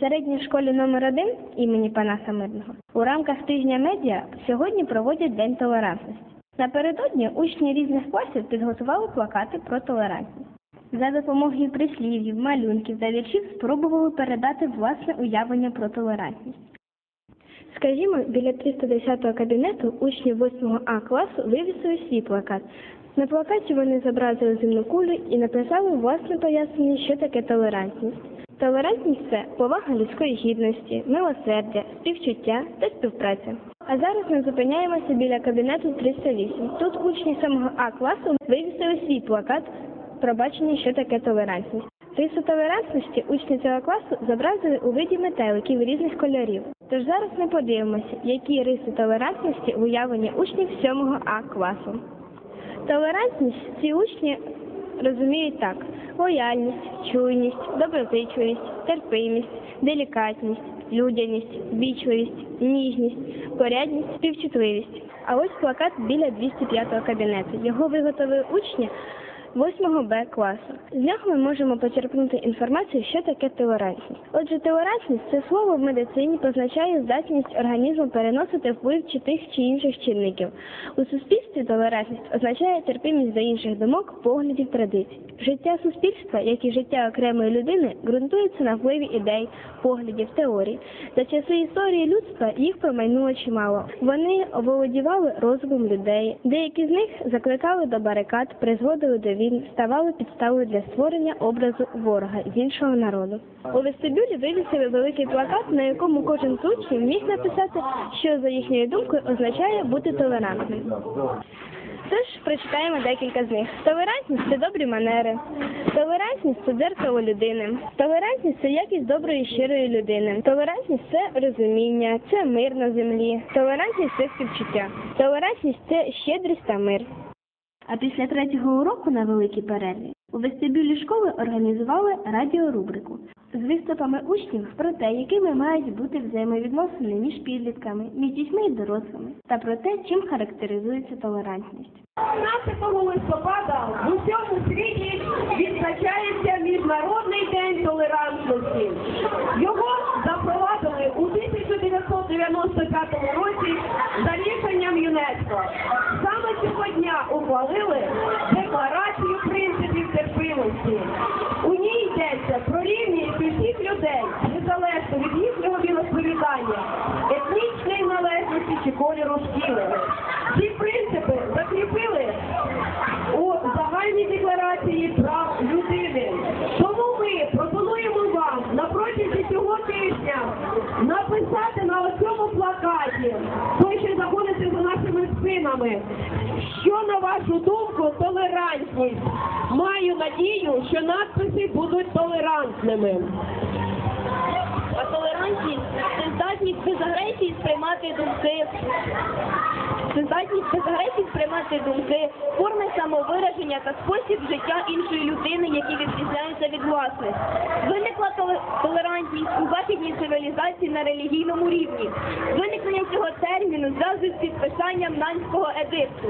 середній школі номер 1 імені Панаса Мирного у рамках тижня медіа сьогодні проводять День толерантності. Напередодні учні різних класів підготували плакати про толерантність. За допомогою прислів'їв, малюнків та віршів спробували передати власне уявлення про толерантність. Скажімо, біля 310-го кабінету учні 8 А класу вивісили свій плакат. На плакаті вони зобразили земну кулю і написали власне пояснення, що таке толерантність. Толерантність це повага людської гідності, милосердя, співчуття та співпраця. А зараз ми зупиняємося біля кабінету 308. Тут учні 7 А класу вивісили свій плакат про бачення, що таке толерантність. Рису толерантності учні цього класу зобразили у виді метеликів різних кольорів. Тож зараз ми подивимося, які риси толерантності в уявленні учнів 7 А класу. Толерантність ці учні розуміють так: лояльність, чуйність, доброзичливість, терпимість, делікатність, людяність, вічливість, ніжність, порядність, співчутливість. А ось плакат біля 205-го кабінету. Його виготовили учні 8 Б класу. З нього ми можемо почерпнути інформацію, що таке толерантність. Отже, толерантність це слово в медицині позначає здатність організму переносити вплив чи тих чи інших чинників. У суспільстві толерантність означає терпимість до інших думок, поглядів, традицій. Життя суспільства, як і життя окремої людини, ґрунтується на впливі ідей, поглядів, теорій. За часи історії людства їх промайнуло чимало. Вони оволодівали розумом людей. Деякі з них закликали до барикад, призводили до війн, ставали підставою для створення образу ворога з іншого народу. У вестибюлі вивісили великий плакат, на якому кожен учнів міг написати, що за їхньою думкою означає бути толерантним. Тож прочитаємо декілька з них. Толерантність це добрі манери. Толерантність це дзеркало людини. Толерантність це якість доброї щирої людини. Толерантність це розуміння, це мир на землі. Толерантність це співчуття. Толерантність це щедрість та мир. А після третього уроку на великій перерві у вестибюлі школи організували радіорубрику з виступами учнів про те, якими мають бути взаємовідносини між підлітками, між дітьми і дорослими, та про те, чим характеризується толерантність. 15 листопада в усьому світі відзначається Міжнародний день толерантності. Його запровадили у 1995 році за рішенням ЮНЕСКО. Цього дня ухвалили декларацію принципів терпимості. У ній йдеться про рівність усіх людей, незалежно від їхнього віросповідання, етнічної належності чи кольору шкіри. Ці принципи закріпили у загальній декларації прав людини. Тому ми пропонуємо вам на протязі цього тижня написати на оцьому плакаті, той, що знаходиться за нашими спинами, що на вашу думку толерантність. Маю надію, що надписи будуть толерантними. А толерантність це здатність без агресії сприймати думки. Здатність без агресії сприймати думки, форми самовираження та спосіб життя іншої людини, які відрізняються від власних. Виникла толерантність у західній цивілізації на релігійному рівні. Виникнення цього терміну зв'язують з підписанням Нанського едикту.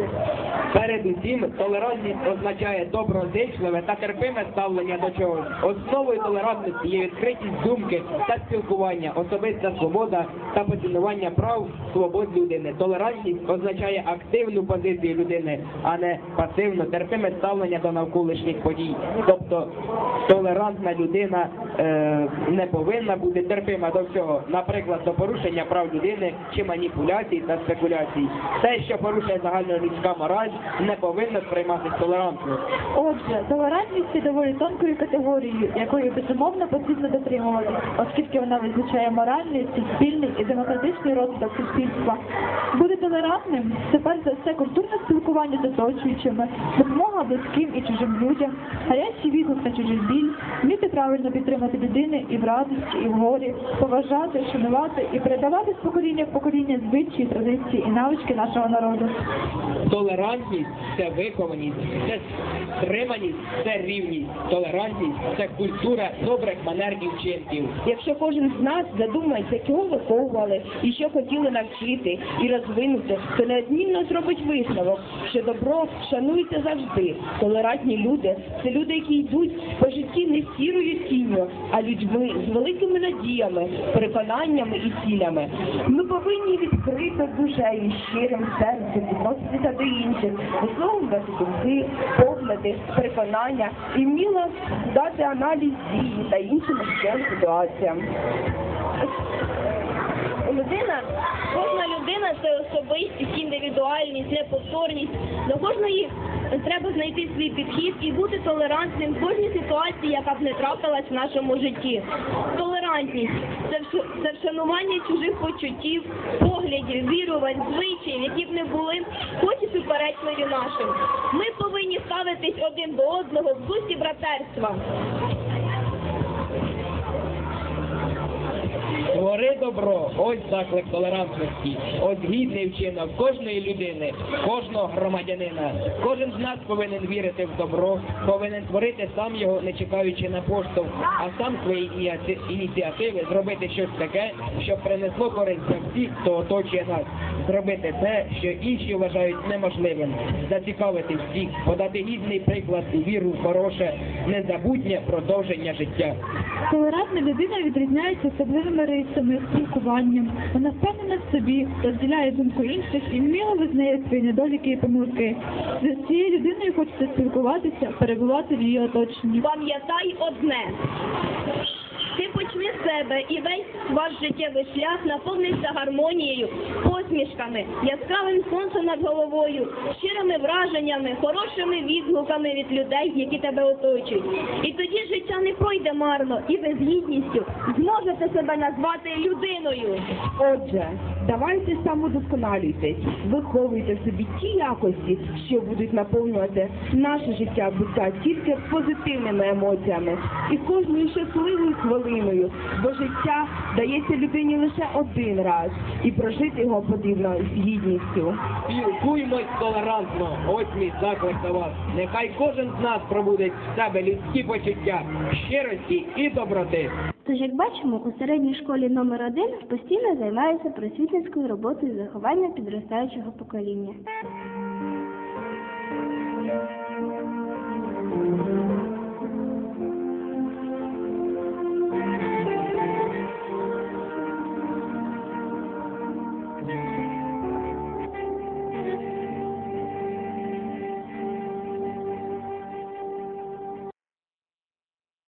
Передусім, толерантність означає доброзичливе та терпиме ставлення до чогось. Основою толерантності є відкритість думки та спілкування, особиста свобода та поцінування прав свобод людини. Толерантність означає активну позицію людини, а не пасивно терпиме ставлення до навколишніх подій. Тобто толерантна людина е, не повинна бути терпима до всього, наприклад, до порушення прав людини чи маніпуляцій та спекуляцій. Те, що порушує загальнолюдська мораль, не повинно сприйматися толерантно. Отже, толерантність є доволі тонкою категорією, якої безумовно потрібно дотримуватись, оскільки вона визначає суспільний і демократичний розвиток суспільства. Бути толерантним це перш за все культурне спілкування з оточуючими, допомога близьким і чужим людям, гарячий відгук на чужий біль, вміти правильно підтримати людини і в радості, і в горі, поважати, шанувати і передавати з покоління в покоління звичаї, традиції і навички нашого народу. Толерантність це вихованість, це стриманість, це рівність. Толерантність це культура добрих манер і вчинків. Якщо кожен з нас задумається, кого виховували і що хотіли навчити і розвинути, то неодмінно зробить висновок, що добро шанується завжди. Толерантні люди це люди, які йдуть по житті не сірою тінню, а людьми з великими надіями, переконаннями і цілями. Ми повинні відкрито душею, щирим серцем відноситися до інших, висловлювати думки, погляди, переконання і вміло дати аналіз дії та іншим життєвим ситуаціям. Особистість, індивідуальність, неповторність. До кожної треба знайти свій підхід і бути толерантним в кожній ситуації, яка б не трапилась в нашому житті. Толерантність це, вш- це вшанування чужих почуттів, поглядів, вірувань, звичаїв, які б не були, хоч і суперечливі нашим. Ми повинні ставитись один до одного в дусі братерства. Добро, ось заклик толерантності, ось гідний вчинок кожної людини, кожного громадянина. Кожен з нас повинен вірити в добро, повинен творити сам його, не чекаючи на поштовх, а сам свої ініці- ініціативи зробити щось таке, щоб принесло користь для всіх, хто оточує нас. Зробити те, що інші вважають неможливим, зацікавити всіх, подати гідний приклад і віру в хороше, незабутнє продовження життя. Толерантна людина відрізняється особливими рисами, спілкуванням. Вона впевнена в собі, розділяє думку інших і вміло визнає свої недоліки і помилки. З цією людиною хочеться спілкуватися, перебувати в її оточенні. Пам'ятай одне. Ти почни з себе і весь ваш життєвий шлях наповниться гармонією, посмішками, яскравим сонцем над головою, щирими враженнями, хорошими відгуками від людей, які тебе оточують. І тоді життя не пройде марно, і ви з гідністю зможете себе назвати людиною. Отже, давайте самодосконалюйтесь, виховуйте в собі ті якості, що будуть наповнювати наше життя буття тільки позитивними емоціями і кожною щасливою хвилиною, бо життя дається людині лише один раз, і прожити його потрібно з гідністю. Спілкуймось толерантно. Ось мій заклик до вас. Нехай кожен з нас пробудить в себе людські почуття, щирості і доброти. Тож, як бачимо, у середній школі номер 1 постійно займаються просвітницькою роботою з виховання підростаючого покоління.